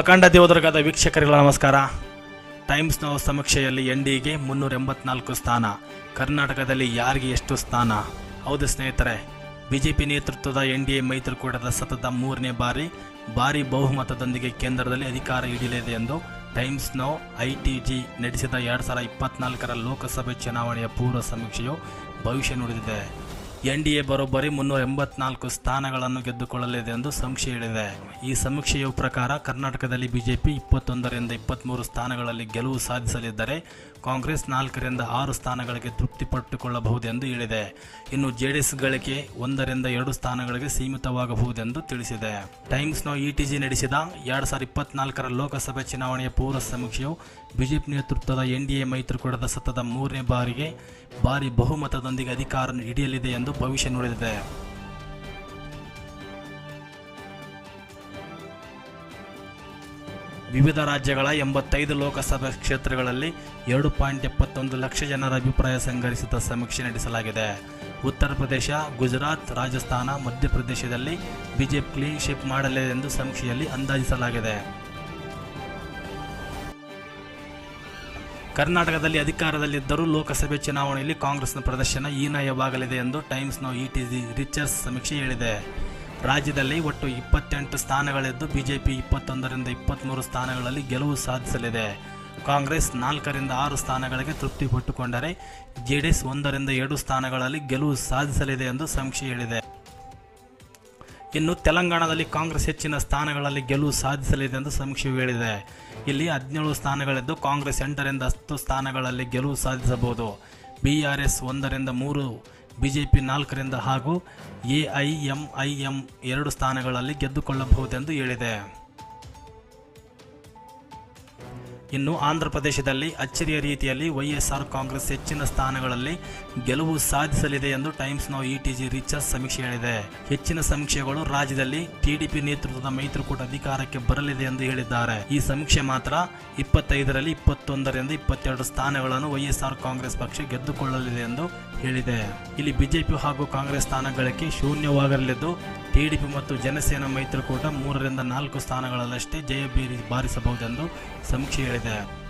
ಅಖಂಡ ದೇವದುರ್ಗದ ವೀಕ್ಷಕರಿಗಳ ನಮಸ್ಕಾರ. ಟೈಮ್ಸ್ ನಾವು ಸಮೀಕ್ಷೆಯಲ್ಲಿ ಎನ್ ಡಿಗೆ ಮುನ್ನೂರ ಎಂಬತ್ನಾಲ್ಕು ಸ್ಥಾನ. ಕರ್ನಾಟಕದಲ್ಲಿ ಯಾರಿಗೆ ಎಷ್ಟು ಸ್ಥಾನ? ಹೌದು ಸ್ನೇಹಿತರೆ, ಬಿಜೆಪಿ ನೇತೃತ್ವದ ಎನ್ ಡಿ ಎ ಮೈತ್ರಿಕೂಟದ ಸತತ ಮೂರನೇ ಬಾರಿ ಭಾರಿ ಬಹುಮತದೊಂದಿಗೆ ಕೇಂದ್ರದಲ್ಲಿ ಅಧಿಕಾರ ಹಿಡಿಯಲಿದೆ ಎಂದು Times Now I T G ನಡೆಸಿದ ಎರಡು ಸಾವಿರದ ಇಪ್ಪತ್ನಾಲ್ಕರ ಲೋಕಸಭೆ ಚುನಾವಣೆಯ ಪೂರ್ವ ಸಮೀಕ್ಷೆಯು ಭವಿಷ್ಯ ನುಡಿದಿದೆ. ಎನ್ ಡಿ ಎ ಬರೋಬ್ಬರಿ ಮುನ್ನೂರ ಎಂಬತ್ನಾಲ್ಕು ಸ್ಥಾನಗಳನ್ನು ಗೆದ್ದುಕೊಳ್ಳಲಿದೆ ಎಂದು ಸಮೀಕ್ಷೆ ಹೇಳಿದೆ ಈ ಸಮೀಕ್ಷೆಯ ಪ್ರಕಾರ ಕರ್ನಾಟಕದಲ್ಲಿ ಬಿಜೆಪಿ ಇಪ್ಪತ್ತೊಂದರಿಂದ ಇಪ್ಪತ್ತ್ಮೂರು ಸ್ಥಾನಗಳಲ್ಲಿ ಗೆಲುವು ಸಾಧಿಸಲಿದ್ದರೆ ಕಾಂಗ್ರೆಸ್ ನಾಲ್ಕರಿಂದ ಆರು ಸ್ಥಾನಗಳಿಗೆ ತೃಪ್ತಿಪಟ್ಟುಕೊಳ್ಳಬಹುದೆಂದು ಹೇಳಿದೆ ಇನ್ನು ಜೆಡಿಎಸ್ ಗಳಿಕೆ ಒಂದರಿಂದ ಎರಡು ಸ್ಥಾನಗಳಿಗೆ ಸೀಮಿತವಾಗಬಹುದೆಂದು ತಿಳಿಸಿದೆ. ಟೈಮ್ಸ್ನ ಇಟಿಜಿ ನಡೆಸಿದ ಎರಡು ಸಾವಿರದ ಇಪ್ಪತ್ನಾಲ್ಕರ ಲೋಕಸಭೆ ಚುನಾವಣೆಯ ಪೂರ್ವ ಸಮೀಕ್ಷೆಯು ಬಿಜೆಪಿ ನೇತೃತ್ವದ ಎನ್ಡಿಎ ಮೈತ್ರಿಕೂಟದ ಸತತ ಮೂರನೇ ಬಾರಿಗೆ ಭಾರಿ ಬಹುಮತದೊಂದಿಗೆ ಅಧಿಕಾರ ಹಿಡಿಯಲಿದೆ ಎಂದು ಭವಿಷ್ಯ ನುಡಿದಿದೆ ವಿವಿಧ ರಾಜ್ಯಗಳ ಎಂಬತ್ತೈದು ಲೋಕಸಭಾ ಕ್ಷೇತ್ರಗಳಲ್ಲಿ ಎರಡು ಪಾಯಿಂಟ್ ಎಪ್ಪತ್ತೊಂದು ಲಕ್ಷ ಜನರ ಅಭಿಪ್ರಾಯ ಸಂಗ್ರಹಿಸಿದ ಸಮೀಕ್ಷೆ ನಡೆಸಲಾಗಿದೆ. ಉತ್ತರ ಪ್ರದೇಶ, ಗುಜರಾತ್, ರಾಜಸ್ಥಾನ, ಮಧ್ಯಪ್ರದೇಶದಲ್ಲಿ ಬಿಜೆಪಿ ಕ್ಲೀನ್ ಶಿಪ್ ಮಾಡಲಿದೆ ಎಂದು ಸಮೀಕ್ಷೆಯಲ್ಲಿ ಅಂದಾಜಿಸಲಾಗಿದೆ. ಕರ್ನಾಟಕದಲ್ಲಿ ಅಧಿಕಾರದಲ್ಲಿದ್ದರೂ ಲೋಕಸಭೆ ಚುನಾವಣೆಯಲ್ಲಿ ಕಾಂಗ್ರೆಸ್ನ ಪ್ರದರ್ಶನ ಹೀನಾಯವಾಗಲಿದೆ ಎಂದು ಟೈಮ್ಸ್ನ ಇಟಿಜಿ ರಿಚರ್ಸ್ ಸಮೀಕ್ಷೆ ಹೇಳಿದೆ. ರಾಜ್ಯದಲ್ಲಿ ಒಟ್ಟು ಇಪ್ಪತ್ತೆಂಟು ಸ್ಥಾನಗಳಿದ್ದು ಬಿಜೆಪಿ ಇಪ್ಪತ್ತೊಂದರಿಂದ ಇಪ್ಪತ್ತ್ಮೂರು ಸ್ಥಾನಗಳಲ್ಲಿ ಗೆಲುವು ಸಾಧಿಸಲಿದೆ. ಕಾಂಗ್ರೆಸ್ ನಾಲ್ಕರಿಂದ ಆರು ಸ್ಥಾನಗಳಿಗೆ ತೃಪ್ತಿಪಟ್ಟುಕೊಂಡರೆ ಜೆಡಿಎಸ್ ಒಂದರಿಂದ ಎರಡು ಸ್ಥಾನಗಳಲ್ಲಿ ಗೆಲುವು ಸಾಧಿಸಲಿದೆ ಎಂದು ಸಮೀಕ್ಷೆ ಹೇಳಿದೆ. ಇನ್ನು ತೆಲಂಗಾಣದಲ್ಲಿ ಕಾಂಗ್ರೆಸ್ ಹೆಚ್ಚಿನ ಸ್ಥಾನಗಳಲ್ಲಿ ಗೆಲುವು ಸಾಧಿಸಲಿದೆ ಎಂದು ಸಮೀಕ್ಷೆ ಹೇಳಿದೆ. ಇಲ್ಲಿ ಹದಿನೇಳು ಸ್ಥಾನಗಳಿದ್ದು ಕಾಂಗ್ರೆಸ್ ಎಂಟರಿಂದ ಹತ್ತು ಸ್ಥಾನಗಳಲ್ಲಿ ಗೆಲುವು ಸಾಧಿಸಬಹುದು. ಬಿ ಆರ್ ಎಸ್ ಒಂದರಿಂದ ಮೂರು, ಬಿ ಜೆ ಪಿ ನಾಲ್ಕರಿಂದ ಹಾಗೂ A I M I M ಎರಡು ಸ್ಥಾನಗಳಲ್ಲಿ ಗೆದ್ದುಕೊಳ್ಳಬಹುದೆಂದು ಹೇಳಿದೆ. ಇನ್ನು ಆಂಧ್ರ ಪ್ರದೇಶದಲ್ಲಿ ಅಚ್ಚರಿಯ ರೀತಿಯಲ್ಲಿ ವೈಎಸ್ಆರ್ ಕಾಂಗ್ರೆಸ್ ಹೆಚ್ಚಿನ ಸ್ಥಾನಗಳಲ್ಲಿ ಗೆಲುವು ಸಾಧಿಸಲಿದೆ ಎಂದು ಟೈಮ್ಸ್ ನೌ ಇಟಿಜಿ ರಿಚರ್ಸ್ ಸಮೀಕ್ಷೆ ಹೇಳಿದೆ. ಹೆಚ್ಚಿನ ಸಮೀಕ್ಷೆಗಳು ರಾಜ್ಯದಲ್ಲಿ ಟಿಡಿಪಿ ನೇತೃತ್ವದ ಮೈತ್ರಿಕೂಟ ಅಧಿಕಾರಕ್ಕೆ ಬರಲಿದೆ ಎಂದು ಹೇಳಿದ್ದಾರೆ. ಈ ಸಮೀಕ್ಷೆ ಮಾತ್ರ ಇಪ್ಪತ್ತೈದರಲ್ಲಿ ಇಪ್ಪತ್ತೊಂದರಿಂದ ಇಪ್ಪತ್ತೆರಡು ಸ್ಥಾನಗಳನ್ನು ವೈಎಸ್ಆರ್ ಕಾಂಗ್ರೆಸ್ ಪಕ್ಷ ಗೆದ್ದುಕೊಳ್ಳಲಿದೆ ಎಂದು ಹೇಳಿದೆ. ಇಲ್ಲಿ ಬಿಜೆಪಿ ಹಾಗೂ ಕಾಂಗ್ರೆಸ್ ಸ್ಥಾನಗಳಿಗೆ ಶೂನ್ಯವಾಗಲಿದ್ದು ಟಿಡಿಪಿ ಮತ್ತು ಜನಸೇನಾ ಮೈತ್ರಿಕೂಟ ಮೂರರಿಂದ ನಾಲ್ಕು ಸ್ಥಾನಗಳಲ್ಲಷ್ಟೇ ಜಯ ಬೀರಿ ಬಾರಿಸಬಹುದೆಂದು ಸಮೀಕ್ಷೆ ಹೇಳಿದೆ.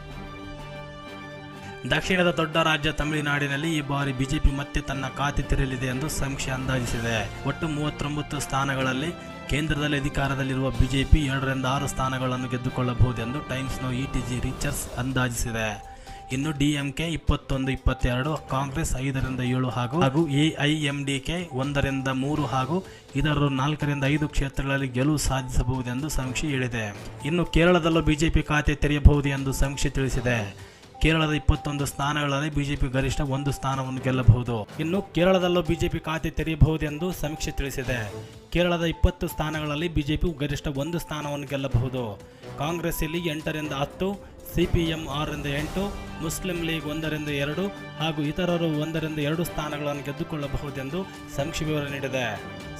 ದಕ್ಷಿಣದ ದೊಡ್ಡ ರಾಜ್ಯ ತಮಿಳುನಾಡಿನಲ್ಲಿ ಈ ಬಾರಿ ಬಿಜೆಪಿ ಮತ್ತೆ ತನ್ನ ಖಾತೆ ತೆರೆಯಲಿದೆ ಎಂದು ಸಮೀಕ್ಷೆ ಅಂದಾಜಿಸಿದೆ. ಒಟ್ಟು ಮೂವತ್ತೊಂಬತ್ತು ಸ್ಥಾನಗಳಲ್ಲಿ ಕೇಂದ್ರದಲ್ಲಿ ಅಧಿಕಾರದಲ್ಲಿರುವ ಬಿಜೆಪಿ ಎರಡರಿಂದ ಆರು ಸ್ಥಾನಗಳನ್ನು ಗೆದ್ದುಕೊಳ್ಳಬಹುದೆಂದು ಟೈಮ್ಸ್ನ ಇಟಿಜಿ ರಿಚರ್ಸ್ ಅಂದಾಜಿಸಿದೆ. ಇನ್ನು ಡಿಎಂಕೆ ಇಪ್ಪತ್ತೊಂದು, ಇಪ್ಪತ್ತೆರಡು, ಕಾಂಗ್ರೆಸ್ ಐದರಿಂದ ಏಳು ಹಾಗೂ ಹಾಗೂ ಎಐಎಂಡಿಕೆ ಒಂದರಿಂದ ಮೂರು ಹಾಗೂ ಇದರ ನಾಲ್ಕರಿಂದ ಐದು ಕ್ಷೇತ್ರಗಳಲ್ಲಿ ಗೆಲುವು ಸಾಧಿಸಬಹುದೆಂದು ಸಮೀಕ್ಷೆ ಹೇಳಿದೆ. ಇನ್ನು ಕೇರಳದಲ್ಲೂ ಬಿಜೆಪಿ ಖಾತೆ ತೆರೆಯಬಹುದು ಎಂದು ಸಮೀಕ್ಷೆ ತಿಳಿಸಿದೆ. ಕೇರಳದ ಇಪ್ಪತ್ತೊಂದು ಸ್ಥಾನಗಳಲ್ಲಿ ಬಿಜೆಪಿ ಗರಿಷ್ಠ ಒಂದು ಸ್ಥಾನವನ್ನು ಗೆಲ್ಲಬಹುದು. ಇನ್ನು ಕೇರಳದಲ್ಲೂ ಬಿಜೆಪಿ ಖಾತೆ ತೆರೆಯಬಹುದೆಂದು ಸಮೀಕ್ಷೆ ತಿಳಿಸಿದೆ. ಕೇರಳದ ಇಪ್ಪತ್ತು ಸ್ಥಾನಗಳಲ್ಲಿ ಬಿಜೆಪಿ ಗರಿಷ್ಠ ಒಂದು ಸ್ಥಾನವನ್ನು ಗೆಲ್ಲಬಹುದು. ಕಾಂಗ್ರೆಸ್ ಇಲ್ಲಿ ಎಂಟರಿಂದ ಹತ್ತು ಸಿಪಿಎಂ ಆರರಿಂದ ಎಂಟು, ಮುಸ್ಲಿಂ ಲೀಗ್ ಒಂದರಿಂದ ಎರಡು ಹಾಗೂ ಇತರರು ಒಂದರಿಂದ ಎರಡು ಸ್ಥಾನಗಳನ್ನು ಗೆದ್ದುಕೊಳ್ಳಬಹುದೆಂದು ಸಂಕ್ಷಿಪ್ತ ವಿವರ ನೀಡಿದೆ.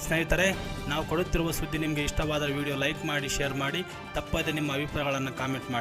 ಸ್ನೇಹಿತರೆ, ನಾವು ಕೊಡುತ್ತಿರುವ ಸುದ್ದಿ ನಿಮಗೆ ಇಷ್ಟವಾದ ವಿಡಿಯೋ ಲೈಕ್ ಮಾಡಿ, ಶೇರ್ ಮಾಡಿ, ತಪ್ಪದೆ ನಿಮ್ಮ ಅಭಿಪ್ರಾಯಗಳನ್ನು ಕಾಮೆಂಟ್ ಮಾಡಿ.